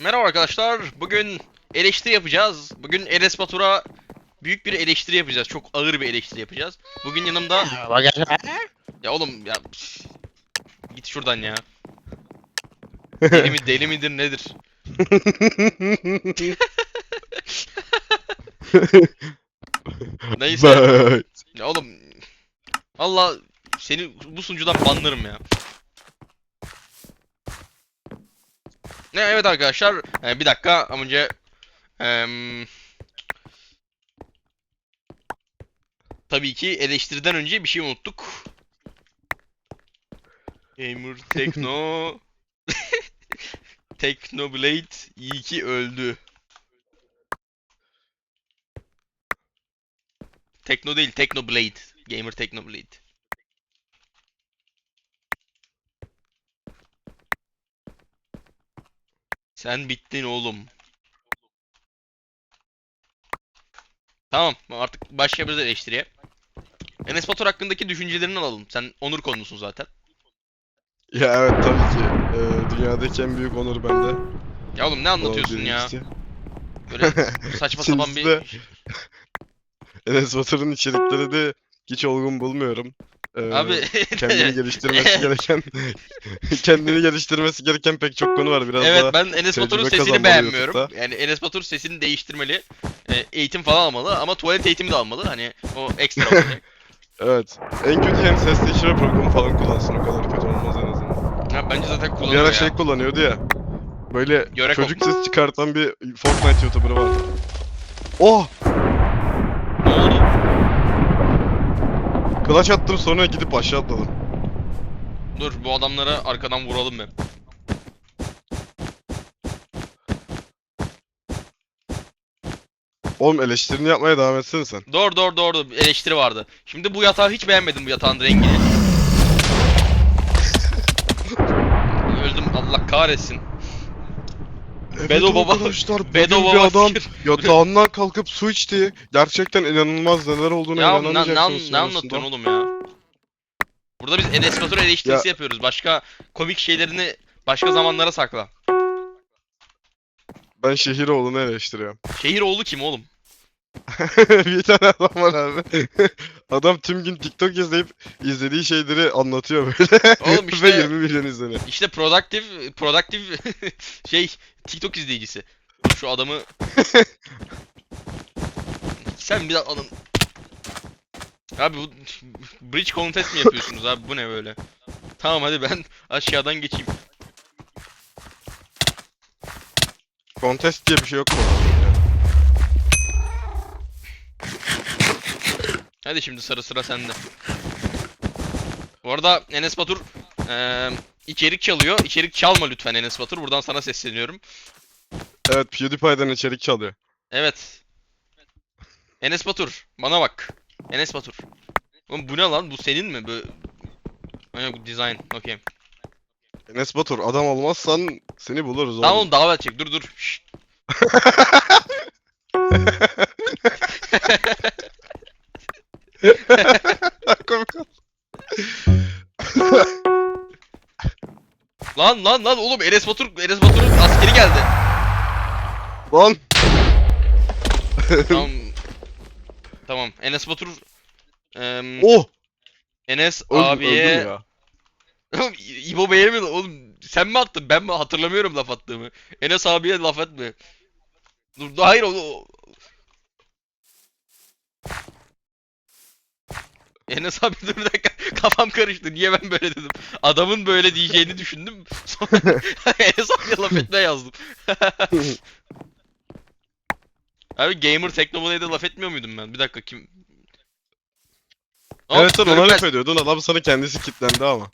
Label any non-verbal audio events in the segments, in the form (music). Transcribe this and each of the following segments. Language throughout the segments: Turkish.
Merhaba arkadaşlar. Bugün eleştiri yapacağız. Bugün Enes Batur'a büyük bir eleştiri yapacağız. Çok ağır bir eleştiri yapacağız. Bugün yanımda... Ya oğlum ya... Git şuradan ya. (laughs) Deli mi deli midir nedir? Neyse. Ya oğlum... Valla seni bu sunucudan banlarım ya. Ne evet arkadaşlar e, bir dakika ama önce em, tabii ki eleştiriden önce bir şey unuttuk. Gamer Tekno (laughs) Technoblade iyi ki öldü. Tekno değil Technoblade. Gamer Technoblade. Sen bittin oğlum. Tamam artık başlayabiliriz eleştiriye. Enes Batur hakkındaki düşüncelerini alalım. Sen onur konusun zaten. Ya evet tabii ki. Ee, dünyadaki en büyük onur bende. Ya oğlum ne anlatıyorsun ya? Birincisi. Böyle saçma (laughs) sapan bir... (laughs) Enes Batur'un içerikleri de hiç olgun bulmuyorum. Ee, Abi (laughs) kendini geliştirmesi (laughs) gereken kendini geliştirmesi gereken pek çok konu var biraz evet daha. ben Enes Batur'un sesini kazanmalı beğenmiyorum. YouTube'da. Yani Enes Batur sesini değiştirmeli. E, eğitim falan almalı ama tuvalet eğitimi de almalı. Hani o ekstra olacak. (laughs) Evet. En kötü hem ses değiştirme programı falan kullansın o kadar kötü olmaz en azından. Ya bence zaten Bir kullanıyor ara ya. şey kullanıyordu ya. Böyle Yörek çocuk ses çıkartan bir Fortnite YouTuber'ı vardı. Oh! Ne oldu? Clutch attım sonra gidip aşağı atladım. Dur bu adamlara arkadan vuralım ben. Oğlum eleştirini yapmaya devam etsene sen. Doğru doğru doğru eleştiri vardı. Şimdi bu yatağı hiç beğenmedim bu yatağın rengini. (laughs) Öldüm Allah kahretsin. Bedo baba- arkadaşlar, Bedo bugün bir baba (laughs) adam fikir. yatağından kalkıp su içti. Gerçekten inanılmaz neler olduğunu Ya ne, ne, inanamayacaksınız ne anlatıyorsun oğlum ya? Burada biz Enes Batur eleştirisi yapıyoruz. Başka komik şeylerini başka zamanlara sakla. Ben Şehiroğlu'nu eleştiriyorum. Şehiroğlu kim oğlum? (laughs) bir tane adam var abi. Adam tüm gün TikTok izleyip izlediği şeyleri anlatıyor böyle. Oğlum (laughs) Ve işte- 20 milyon izleniyor. İşte productive productive (laughs) şey TikTok izleyicisi. Şu adamı (laughs) Sen bir alın. Abi bu bridge contest mi yapıyorsunuz abi bu ne böyle? Tamam hadi ben aşağıdan geçeyim. Contest diye bir şey yok mu? Hadi şimdi sarı sıra sende. Bu arada Enes Batur eee içerik çalıyor. İçerik çalma lütfen Enes Batur. Buradan sana sesleniyorum. Evet PewDiePie'den içerik çalıyor. Evet. Enes Batur, bana bak. Enes Batur. Oğlum bu ne lan? Bu senin mi? Bu... Ha, yok design. Okey. Enes Batur adam olmazsan seni buluruz oğlum. Tamam oğlum davet çek. Dur dur. Şşt. (laughs) (laughs) Lan lan lan oğlum Enes Batur Enes Batur'un askeri geldi. Lan tamam. (laughs) Tamam. Enes Batur em, oh! Enes Öldüm, abiye öldüm ya. (laughs) Oğlum İbo Bey'e mi oğlum sen mi attın ben mi hatırlamıyorum laf attığımı. Enes abiye laf etme. Dur dur, hayır o, Enes abi dur bir dakika (laughs) kafam karıştı niye ben böyle dedim. Adamın böyle diyeceğini düşündüm. (laughs) Sonra (laughs) Enes abiye laf etme yazdım. abi Gamer Teknoblade'e laf etmiyor muydum ben? Bir dakika kim? Hop, evet sen ona laf ediyordun adam sana kendisi kitlendi ama.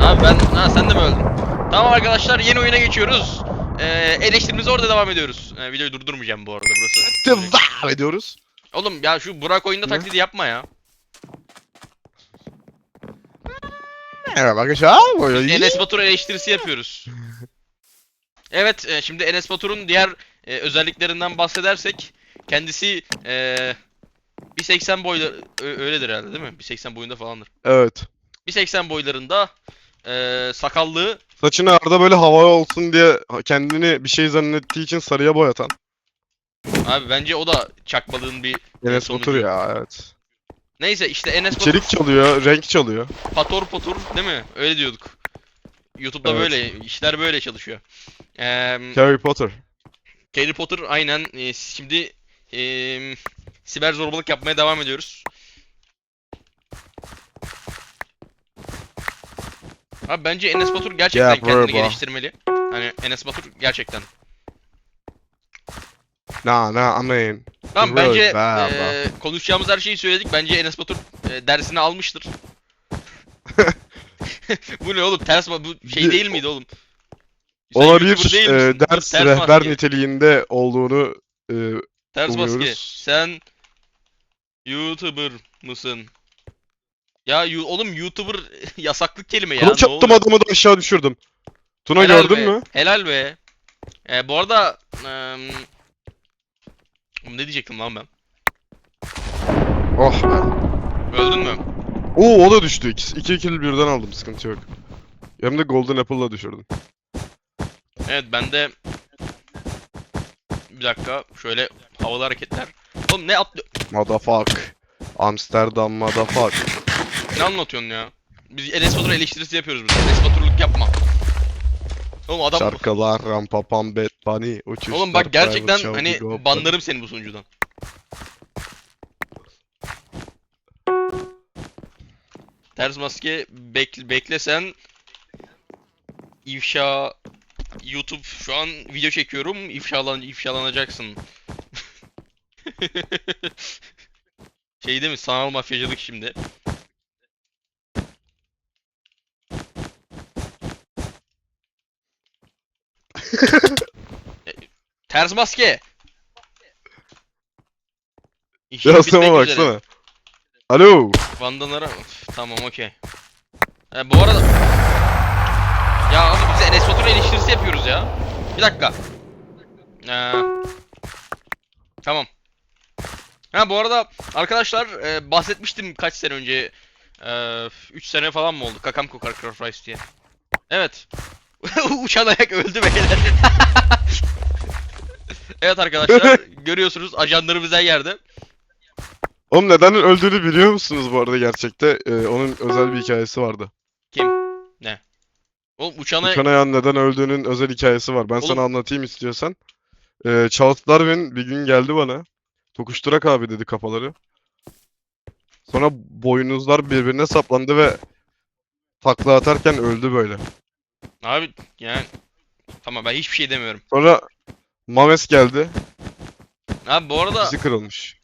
Ha ben ha sen de mi öldün? Tamam arkadaşlar yeni oyuna geçiyoruz. Ee, eleştirimize orada devam ediyoruz. Ee, videoyu durdurmayacağım bu arada burası. Devam ediyoruz. Oğlum ya şu Burak oyunda taklidi yapma ya. Merhaba arkadaşlar. Enes Batur eleştirisi yapıyoruz. (laughs) Evet e, şimdi Enes Batur'un diğer e, özelliklerinden bahsedersek kendisi e, 1.80 boyla ö- öyledir herhalde değil mi? 1.80 boyunda falandır. Evet. 1.80 boylarında e, sakallı Saçını Arda böyle hava olsun diye kendini bir şey zannettiği için sarıya boyatan. Abi bence o da çakmalığın bir Enes sonucu. Batur ya evet. Neyse işte Enes Batur İçerik çalıyor, renk çalıyor. pator potur değil mi? Öyle diyorduk. YouTube'da Evet. böyle işler böyle çalışıyor. Eee Harry Potter. Harry Potter aynen e, şimdi e, siber zorbalık yapmaya devam ediyoruz. Abi bence Enes Batur gerçekten Yeah, kendini geliştirmeli. Hani Enes Batur gerçekten. Nah nah I mean. Tamam Really bence bad, e, konuşacağımız her şeyi söyledik. Bence Enes Batur e, dersini almıştır. (laughs) bu ne oğlum? Ters bu şey değil miydi oğlum? Sen bir değil e, ders ters rehber maske. niteliğinde olduğunu e, Ters maske. umuyoruz. Sen YouTuber mısın? Ya oğlum YouTuber (laughs) yasaklı kelime ya. kılıç attım adamı da aşağı düşürdüm. Tuna Helal gördün be, mü? Helal be. Ee, bu arada em, ne diyecektim lan ben? Oh be. Öldün mü? Oo o da düştü. İki, iki kill birden aldım sıkıntı yok. Hem de Golden Apple'la düşürdüm. Evet ben de bir dakika şöyle havalı hareketler. Oğlum ne atlıyor? Motherfuck. Amsterdam motherfuck. Ne anlatıyorsun ya? Biz Enes Batur eleştirisi yapıyoruz burada. Enes Baturluk yapma. Oğlum adam Şarkılar, Rampapam, Bad Bunny, uçuşlar, Oğlum bak gerçekten private hani show, banlarım seni bu sunucudan. Ters maske bek beklesen ifşa YouTube şu an video çekiyorum ifşalan ifşalanacaksın. (laughs) şey değil mi sanal mafyacılık şimdi. (laughs) E, Ters maske. İşin Ya bitmek üzere. baksana. Alo. Vandanlara Üf, tamam okey. E, bu arada ya abi biz Enes Batur eleştirisi yapıyoruz ya. Bir dakika. Ee, tamam. Ha bu arada arkadaşlar e, bahsetmiştim kaç sene önce. 3 sene falan mı oldu? Kakam kokar Rice diye. Evet. (laughs) Uçan ayak öldü beyler. (laughs) evet arkadaşlar (laughs) görüyorsunuz ajanlarımız her yerde. Oğlum neden öldüğünü biliyor musunuz bu arada gerçekte? Ee, onun özel bir hikayesi vardı. Oğlum uçan ayak... Uçan ayağın neden öldüğünün özel hikayesi var. Ben Oğlum- sana anlatayım istiyorsan. Ee, Charles Darwin bir gün geldi bana. Tokuşturak abi dedi kafaları. Sonra boynuzlar birbirine saplandı ve takla atarken öldü böyle. Abi yani tamam ben hiçbir şey demiyorum. Sonra Mames geldi. Abi bu arada Dizi kırılmış.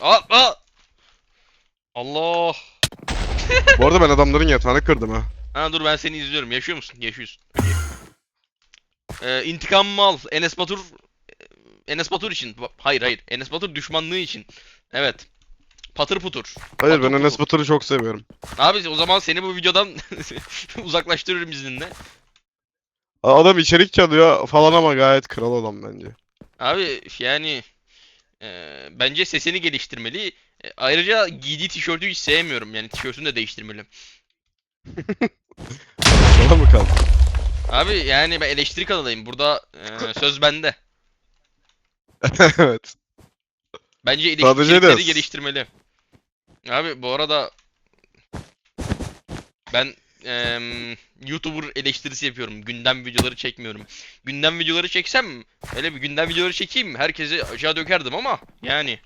aa, aa! Allah. Bu arada ben adamların yatağını kırdım ha. Ha dur ben seni izliyorum. Yaşıyor musun? Yaşıyorsun. Ee, intikam al. Enes Batur Enes Batur için. Hayır hayır. Enes Batur düşmanlığı için. Evet. Patır putur. Hayır ben Patır Enes putur. Batur'u çok seviyorum. Abi o zaman seni bu videodan (laughs) uzaklaştırırım izninle. Adam içerik çalıyor falan ama gayet kral adam bence. Abi yani e, bence sesini geliştirmeli. E, ayrıca giydiği tişörtü hiç sevmiyorum. Yani tişörtünü de değiştirmeli. (laughs) Sana mı kaldı? Abi yani ben eleştiri kanalıyım. Burada e, söz bende. (laughs) evet. Bence eleştirileri de- geliştirmeli. Abi bu arada ben em, YouTuber eleştirisi yapıyorum. Gündem videoları çekmiyorum. Gündem videoları çeksem öyle bir gündem videoları çekeyim herkesi aşağı dökerdim ama yani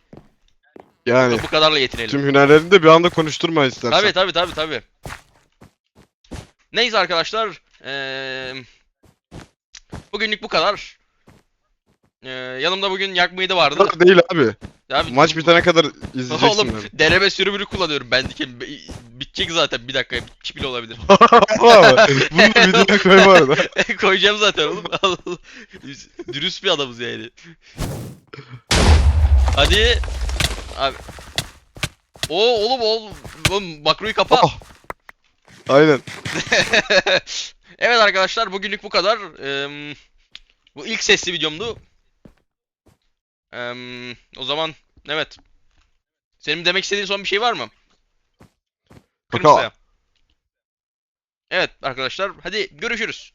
Yani bu kadarla yetinelim. tüm hünerlerini de bir anda konuşturma istersen. Tabi tabi tabi tabi. Neyse arkadaşlar. eee, bugünlük bu kadar. Eee, yanımda bugün yakmayı vardı. Kadar değil abi. Abi, Maç bitene kadar (laughs) izleyeceksin Oğlum abi. deneme sürümünü kullanıyorum ben dikim. Bitecek zaten bir dakika bitmiş bile olabilir. (laughs) Abi, Bunu da videoya koy bu arada. (laughs) Koyacağım zaten oğlum. (laughs) Allah Allah. Dürüst bir adamız yani. Hadi. Abi. Oo oğlum oğlum. Oğlum makroyu kapa. Ah. Aynen. evet arkadaşlar bugünlük bu kadar. Eee, bu ilk sesli videomdu. Eee, o zaman evet. Senin demek istediğin son bir şey var mı? Kaka. Kırmızı. Evet arkadaşlar hadi görüşürüz.